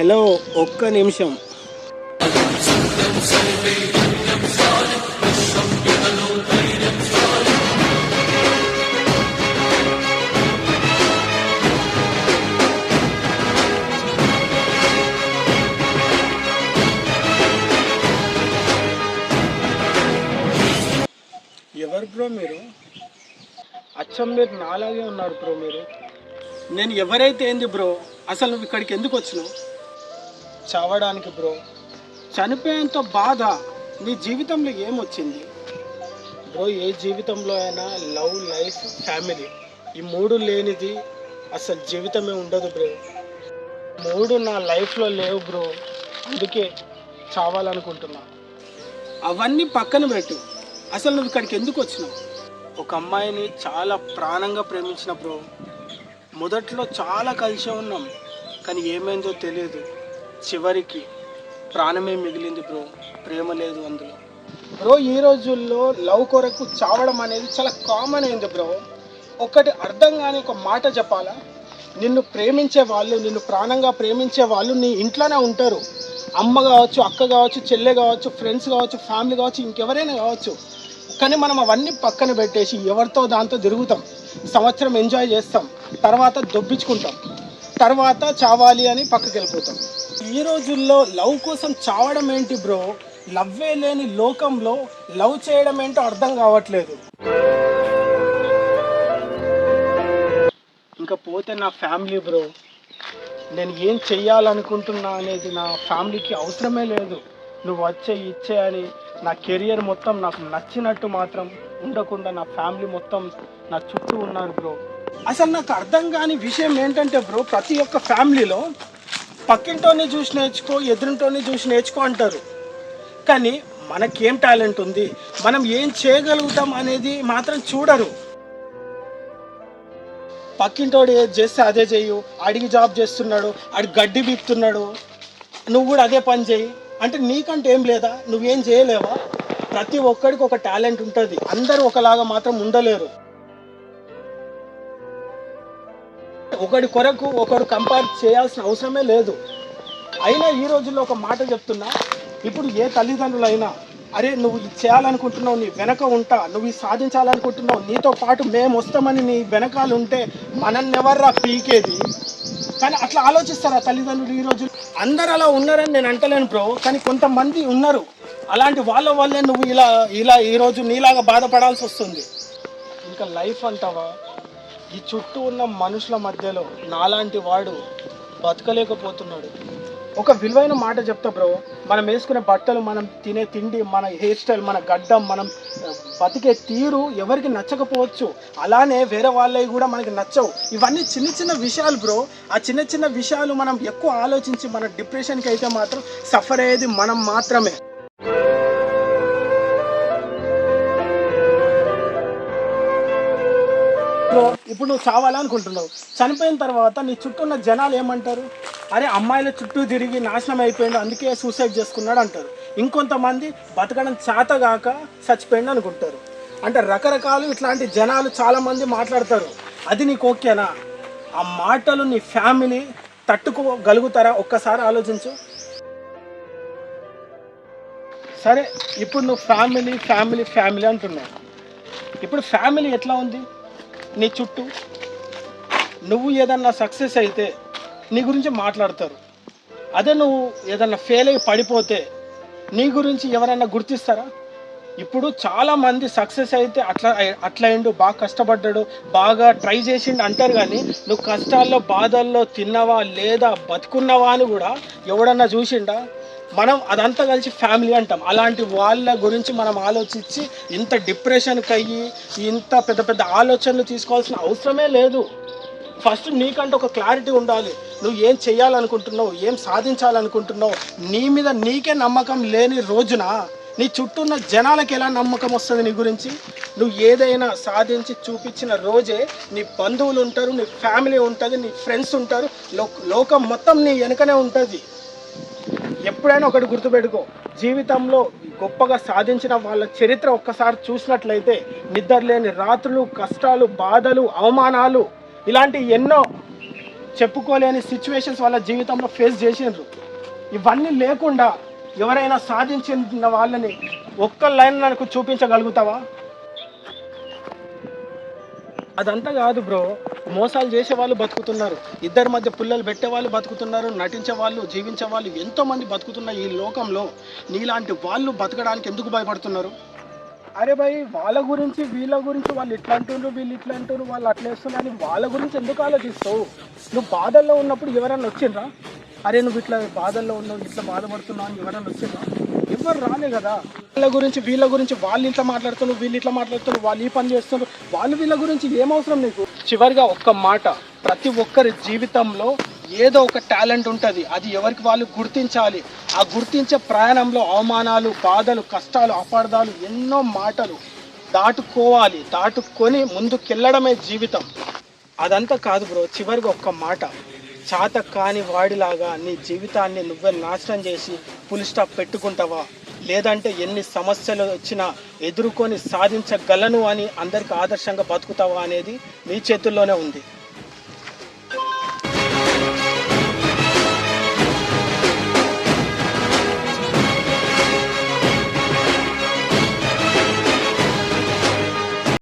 Hello ఒక్క నిమిషం. ఎవరు బ్రో మీరు? అచ్చం మీరు నాలాగే ఉన్నారు బ్రో మీరు. నేను ఎవరైతే ఏంది బ్రో? అసలు నువ్వు ఇక్కడికి ఎందుకు వచ్చినావు? చావడానికి బ్రో. చనిపోయేంత బాధ నీ జీవితంలో ఏమొచ్చింది? బ్రో ఏ జీవితంలో అయినా లవ్ లైఫ్ ఫ్యామిలీ ఈ మూడు లేనిది అసలు జీవితమే ఉండదు బ్రో. మూడు నా లైఫ్లో లేవు బ్రో. అందుకే చావాలనుకుంటున్నా. అవన్నీ పక్కన పెట్టు. అసలు నువ్వు ఇక్కడికి ఎందుకు వచ్చినావు? ఒక అమ్మాయిని చాలా ప్రాణంగా ప్రేమించిన బ్రో. మొదట్లో చాలా కలిసే ఉన్నాం కానీ ఏమైందో తెలియదు. చివరికి ప్రాణమే మిగిలింది బ్రో. ప్రేమ లేదు అందులో. బ్రో ఈ రోజుల్లో లవ్ కొరకు చావడం అనేది చాలా కామన్ అయింది బ్రో. ఒకటి అర్థం కాని ఒక మాట చెప్పాలా? నిన్ను ప్రేమించే వాళ్ళు నిన్ను ప్రాణంగా ప్రేమించే వాళ్ళు నీ ఇంట్లోనే ఉంటారు. అమ్మ కావచ్చు అక్క కావచ్చు చెల్లె కావచ్చు ఫ్రెండ్స్ కావచ్చు ఫ్యామిలీ కావచ్చు ఇంకెవరైనా కావచ్చు. కానీ మనం అవన్నీ పక్కన పెట్టేసి ఎవరితో దాంతో తిరుగుతాం. సంవత్సరం ఎంజాయ్ చేస్తాం. తర్వాత దొబ్బించుకుంటాం. తర్వాత చావాలి అని పక్కకి వెళ్ళిపోతాం ఈ రోజుల్లో లవ్ కోసం చావడం ఏంటి బ్రో? లవ్వే లేని లోకంలో లవ్ చేయడం ఏంటో అర్థం కావట్లేదు. ఇంకా పోతే నా ఫ్యామిలీ బ్రో. నేను ఏం చెయ్యాలనుకుంటున్నా అనేది నా ఫ్యామిలీకి అవసరమే లేదు. నువ్వు వచ్చే ఇచ్చే అని నా కెరియర్ మొత్తం నాకు నచ్చినట్టు మాత్రం ఉండకుండా నా ఫ్యామిలీ మొత్తం నా చుట్టూ ఉన్నారు బ్రో. అసలు నాకు అర్థం కాని విషయం ఏంటంటే బ్రో ప్రతి ఒక్క ఫ్యామిలీలో పక్కింటోని చూసి నేర్చుకో ఎదురింటోని చూసి నేర్చుకో అంటారు. కానీ మనకేం టాలెంట్ ఉంది? మనం ఏం చేయగలుగుతాం అనేది మాత్రం చూడరు. పక్కింటోడు ఏది చేస్తే అదే చేయు అడిగి జాబ్ చేస్తున్నాడు అడి గడ్డి బీక్తున్నాడు. నువ్వు కూడా అదే పని చేయి అంటే నీకంటే ఏం లేదా? నువ్వేం చేయలేవా? ప్రతి ఒక్కడికి ఒక టాలెంట్ ఉంటుంది. అందరూ ఒకలాగా మాత్రం ఉండలేరు. ఒకడి కొరకు ఒకడు కంపేర్ చేయాల్సిన అవసరమే లేదు. అయినా ఈ రోజుల్లో ఒక మాట చెప్తున్నా ఇప్పుడు ఏ తల్లిదండ్రులైనా అరే నువ్వు ఇది చేయాలనుకుంటున్నావు నీ వెనక ఉంటా నువ్వు ఇది సాధించాలనుకుంటున్నావు నీతో పాటు మేము వస్తామని నీ వెనకాలు ఉంటే మనల్ని ఎవర్రా పీకేది? కానీ అట్లా ఆలోచిస్తారా తల్లిదండ్రులు ఈరోజు అందరు అలా ఉన్నారని నేను అంటలేను బ్రో కానీ కొంతమంది ఉన్నారు. అలాంటి వాళ్ళ వల్లే నువ్వు ఇలా ఇలా ఈరోజు నీలాగా బాధపడాల్సి వస్తుంది. ఇంకా లైఫ్ అంటావా? ఈ చుట్టూ ఉన్న మనుషుల మధ్యలో నాలాంటి వాడు బతకలేకపోతున్నాడు. ఒక విలువైన మాట చెప్తా బ్రో. మనం వేసుకునే బట్టలు మనం తినే తిండి మన హెయిర్ స్టైల్ మన గడ్డం మనం బతికే తీరు ఎవరికి నచ్చకపోవచ్చు. అలానే వేరే వాళ్ళవి కూడా మనకి నచ్చవు. ఇవన్నీ చిన్న చిన్న విషయాలు బ్రో. ఆ చిన్న చిన్న విషయాలు మనం ఎక్కువ ఆలోచించి మన డిప్రెషన్కి అయితే మాత్రం సఫర్ అయ్యేది మనం మాత్రమే. ఇప్పుడు నువ్వు చావాలనుకుంటున్నావు. చనిపోయిన తర్వాత నీ చుట్టూ ఉన్న జనాలు ఏమంటారు? అరే అమ్మాయిల చుట్టూ తిరిగి నాశనం అయిపోయింది అందుకే సూసైడ్ చేసుకున్నాడు అంటారు. ఇంకొంతమంది బతకడం చేతగాక చచ్చిపోయిండు అనుకుంటారు. అంటే రకరకాలు ఇట్లాంటి జనాలు చాలామంది మాట్లాడతారు. అది నీకు ఓకేనా? ఆ మాటలు నీ ఫ్యామిలీ తట్టుకోగలుగుతారా? ఒక్కసారి ఆలోచించు. సరే ఇప్పుడు నువ్వు ఫ్యామిలీ ఫ్యామిలీ ఫ్యామిలీ అంటున్నావు. ఇప్పుడు ఫ్యామిలీ ఎట్లా ఉంది? నీ చుట్టూ. నువ్వు ఏదన్నా సక్సెస్ అయితే నీ గురించి మాట్లాడతారు. అదే నువ్వు ఏదన్నా ఫెయిల్ అయి పడిపోతే నీ గురించి ఎవరైనా గుర్తిస్తారా? ఇప్పుడు చాలామంది సక్సెస్ అయితే అట్లా అట్లయిండు బాగా కష్టపడ్డాడు బాగా ట్రై చేసిండు అంటారు కానీ నువ్వు కష్టాల్లో బాధల్లో తిన్నవా లేదా బతుకున్నావా అని కూడా ఎవడన్నా చూసిండా? మనం అదంతా కలిసి ఫ్యామిలీ అంటాం. అలాంటి వాళ్ళ గురించి మనం ఆలోచించి ఇంత డిప్రెషన్కి అయ్యి ఇంత పెద్ద పెద్ద ఆలోచనలు తీసుకోవాల్సిన అవసరమే లేదు. ఫస్ట్ నీకంటే ఒక క్లారిటీ ఉండాలి. నువ్వు ఏం చేయాలనుకుంటున్నావు ఏం సాధించాలనుకుంటున్నావు నీ మీద నీకే నమ్మకం లేని రోజున నీ చుట్టూ ఉన్న జనాలకి ఎలా నమ్మకం వస్తుంది నీ గురించి? నువ్వు ఏదైనా సాధించి చూపించిన రోజే నీ బంధువులు ఉంటారు నీ ఫ్యామిలీ ఉంటుంది నీ ఫ్రెండ్స్ ఉంటారు లో- లోకం మొత్తం నీ వెనకనే ఉంటుంది. ఎప్పుడైనా ఒకటి గుర్తుపెట్టుకో. జీవితంలో గొప్పగా సాధించిన వాళ్ళ చరిత్ర ఒక్కసారి చూసినట్లయితే నిద్రలేని రాత్రులు కష్టాలు బాధలు అవమానాలు ఇలాంటి ఎన్నో చెప్పుకోలేని సిచ్యువేషన్స్ వాళ్ళ జీవితంలో ఫేస్ చేసిండ్రు. ఇవన్నీ లేకుండా ఎవరైనా సాధించిన వాళ్ళని ఒక్క లైన్ నాకు చూపించగలుగుతావా? అదంతా కాదు బ్రో. మోసాలు చేసే వాళ్ళు బతుకుతున్నారు. ఇద్దరి మధ్య పుల్లలు పెట్టే వాళ్ళు బతుకుతున్నారు నటించే వాళ్ళు జీవించే వాళ్ళు ఎంతోమంది బతుకుతున్న ఈ లోకంలో నీలాంటి వాళ్ళు బతకడానికి ఎందుకు భయపడుతున్నారు? అరే భయ్ వాళ్ళ గురించి వీళ్ళ గురించి వాళ్ళు ఇట్లా అంటున్నారు వీళ్ళు ఇట్లా అంటున్నారు వాళ్ళు అట్లా వేస్తున్నారు అని వాళ్ళ గురించి ఎందుకు ఆలోచిస్తావు? నువ్వు బాధల్లో ఉన్నప్పుడు ఎవరైనా వచ్చిండ్రా? అరే నువ్వు ఇట్లా బాధల్లో ఉన్నావు ఇట్లా బాధపడుతున్నావు అని ఎవరైనా వచ్చిండ్రా? ఎవరు రాలే కదా. వాళ్ళ గురించి వీళ్ళ గురించి వాళ్ళు ఇట్లా మాట్లాడుతున్నారు వీళ్ళు ఇట్లా మాట్లాడుతున్నారు వాళ్ళు ఈ పని చేస్తున్నారు. వాళ్ళు వీళ్ళ గురించి ఏమవసరం నీకు? చివరిగా ఒక్క మాట. ప్రతి ఒక్కరి జీవితంలో ఏదో ఒక టాలెంట్ ఉంటుంది. అది ఎవరికి వాళ్ళు గుర్తించాలి. ఆ గుర్తించే ప్రయాణంలో అవమానాలు బాధలు కష్టాలు అపార్థాలు ఎన్నో మాటలు దాటుకోవాలి దాటుకొని ముందుకెళ్ళడమే జీవితం. అదంతా కాదు బ్రో చివరిగా ఒక్క మాట. చాత కాని వాడిలాగా నీ జీవితాన్ని నువ్వే నాశనం చేసి ఫుల్ స్టాప్ పెట్టుకుంటావా? లేదంటే ఎన్ని సమస్యలు వచ్చినా ఎదుర్కొని సాధించగలను అని అందరికి ఆదర్శంగా బతుకుతావా అనేది మీ చేతుల్లోనే ఉంది.